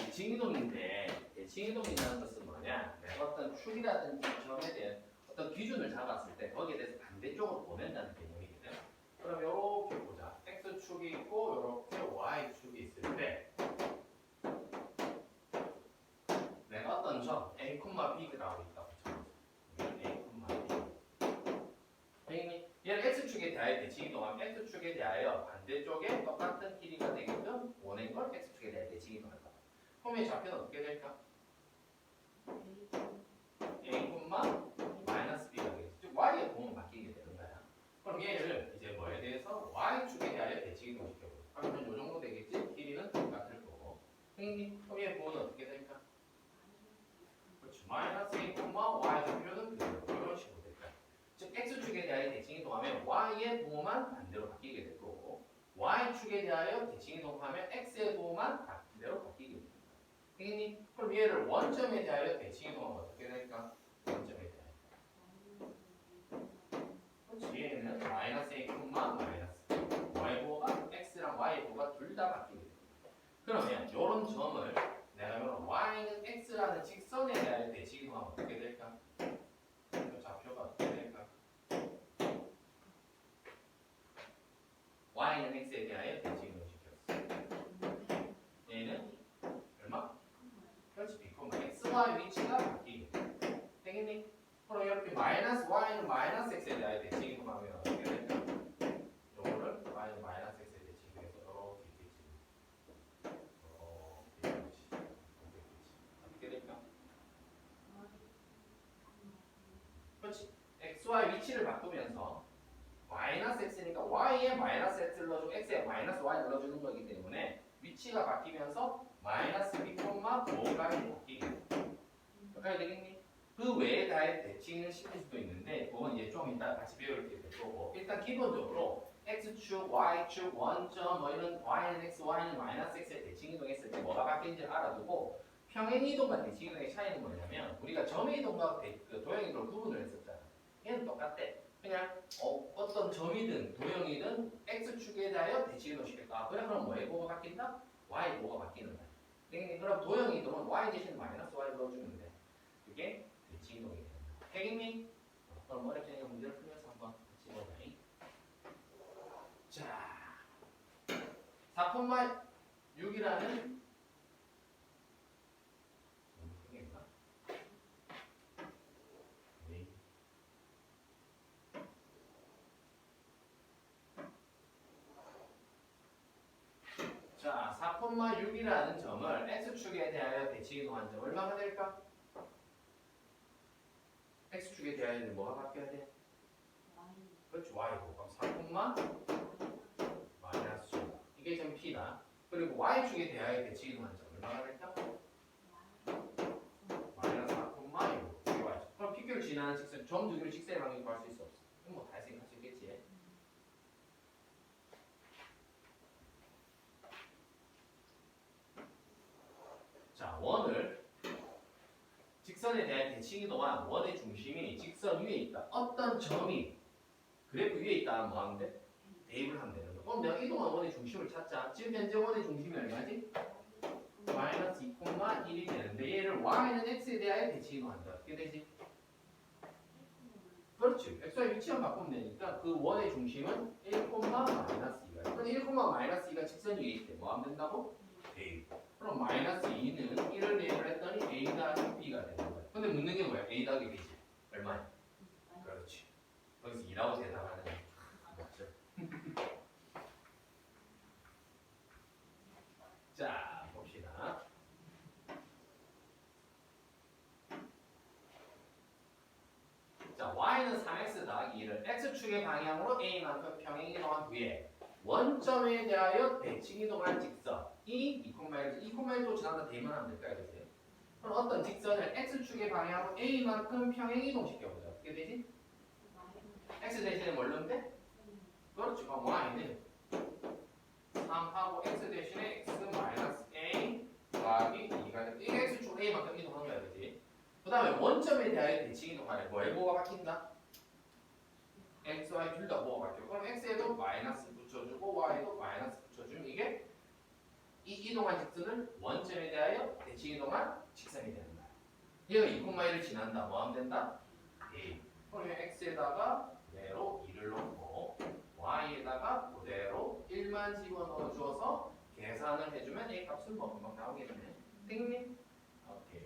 대칭 이동인데 대칭 이동이라는 것은 뭐냐? 어떤 축이라든지 점에 대한 어떤 기준을 잡았을 때 거기에 대해서 반대쪽으로 보낸다는 개념이거든. 그럼 이렇게 보자. x 축이 있고 이렇게 y 축이 있을 때 내가 어떤 점 a, b라고 있다고 쳐. a, b. 선생님이 얘를 x축에 대하여 대칭 이동하면 x축에 대하여 반대쪽에 똑같은 길이가 되게끔 보낸 걸 x축에 대하여 대칭 이동할 거다. 이 좌표는 어떻게 될까? a, 마이너스 b가 되겠죠. 즉 y의 부분은 바뀌게 되는 거야. 그럼 얘를 이제 뭐에 대해서 y축에 대하여 대칭 이 동시켜보자. 그러면 이 정도 되겠지? 길이는 똑같을 거고. 그럼 얘의 부분은 어떻게 될까? 그렇죠. 마이너스 a, y 좌표는 그대로 이런 식으로 될 거야. 즉 x축에 대하여 대칭 이 동하면 y의 부호만 반대로 바뀌게 될 거고 y축에 대하여 대칭 이 동하면 x의 부호만 바뀌게. 선생님, 그럼 얘를 원점에 대하여 대칭 이동하면 어떻게 될까? 원점에 대하여. 얘는 마이너스 a, 마이너스 y 부호가 x랑 y 부호가 둘 다 바뀌게 됩니다. 그러면 이런 점을 내가 이런 y는 x라는 직선에 대하여 대칭 이동하면 어떻게 될까? 그 좌표가 어떻게 될까? y는 x에 대하여 대칭 이동시켰어. 얘는 얼마? 그렇지, b, x와 위치가 돼. 되겠니? 그럼 이렇게 마이너스 y는 마이너스 x에 대하여 대칭 이동하면 어떻게 될까? 요거를 y는 마이너스 x에 대칭 이동해서 이렇게 있겠지. 이렇게 있겠지. 어떻게 될까? 그렇지. x와 위치를 바꾸면서 마이너스 x니까 y에 마이너스 x를 넣어주고 x에 마이너스 y를 넣어주는 거기 때문에 위치가 바뀌면서 마이너스 b, 5가 바뀌 그러니까 되겠니? 그 외에 다의 대칭을 시킬 수도 있는데 그건 이제 좀 이따 같이 배울 게 될 거고 일단 기본적으로 x축, y축, 원점 뭐 이런 y는 x, y는 마이너스 x에 대칭 이동했을 때 뭐가 바뀐지를 알아두고 평행 이동과 대칭 이동의 차이는 뭐냐면 우리가 점 이동과 대- 그 도형 이동을 구분을 했었잖아. 얘는 똑같대. 그냥 어, 어떤 점이든 도형이든 x축에 대하여 대칭 이동 시켰다. 그래 그럼 뭐의 보호가 바뀐다? y 보호가 바뀌는 거야. 네, 그럼 도형 이동은 y 대신 마이너스 y 넣어주면 돼. 그게 대칭 이동이. 해겠니? 어, 그럼 않은 문제를 풀면서 한번 보자. 자, 4,6이라는 너무 크게 했나? 네. 자, 4,6이라는 점을 x축에 대하여 이동한 점 얼마가 될까? X축에 대하여 뭐가 바뀌어야 돼? 그렇지, y고. 그럼 4, 마이너스 6. 이게 점 p다. 그리고 y축에 대하여 대칭 이동한 점 얼마가 될까? 마이너스 4, 6. 이게 y축. 그럼 PQ를 지나는 직선, 점 두 개를 직선의 방향 구할 수 있어? 이건 뭐다 생각할 수 있겠지? 자, 원을 직선에 대한 대칭 이동한 원의 중심이 직선 위에 있다. 어떤 점이 그래프 위에 있다 뭐 하면 돼? 대입을 하면 되는 거. 그럼 내가 이동한 원의 중심을 찾자. 지금 현재 원의 중심이 얼마지? 마이너스 2,1이 되는데 얘를 y는 x에 대하여 대칭 이동한다. 어떻게 되지? 그렇지. x의 위치만 바꾸면 되니까 그 원의 중심은 1, 마이너스 2가. 그럼 1, 마이너스 2가 직선 위에 있대. 뭐 하면 된다고? 대입. 그럼 마이너스 2는 1을 대입을 했더니 a 더하기 b가 근데 묻는 게 뭐야? a 더하기 b지. 얼마야? 그렇지. 거기서 2라고 대답하는 거야. 맞죠? 자, 봅시다. 자, y는 3x 더하기 1을 x축의 방향으로 a만큼 평행 이동한 후에 원점에 대하여 대칭 이동한 직선 이 2,1, 2,1도 지나다 대만 하면 될까요? 그럼 어떤 직선을 x축의 방향으로 a만큼 평행 이동시켜보자. 어떻게 되지? x 대신에 뭘로인데? 그렇지. 그럼 y는 3하고 x 대신에 x 마이너스 a 더하기 2가 돼. 이게 x축 a만큼 이동한 거야. 그지? 그 다음에 원점에 대하여 대칭 이동하래. 뭐에 뭐가 바뀐다? x, y 둘 다 뭐가 바뀌어. 그럼 x에도 마이너스 붙여주고 y에도 마이너스 붙여주면 이게 이 이동한 직선을 원점에 대하여 대칭 이동한. 얘가 2,1을 지난다. 뭐 하면 된다? A. 그러면 x에다가 그대로 2를 놓고 y에다가 그대로 1만 집어넣어 주어서 계산을 해주면 A 값은 뭐 금방 나오겠네. 오케이.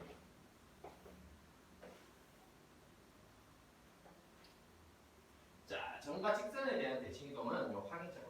자, 점과 직선에 대한 대칭 이동은 요 확인점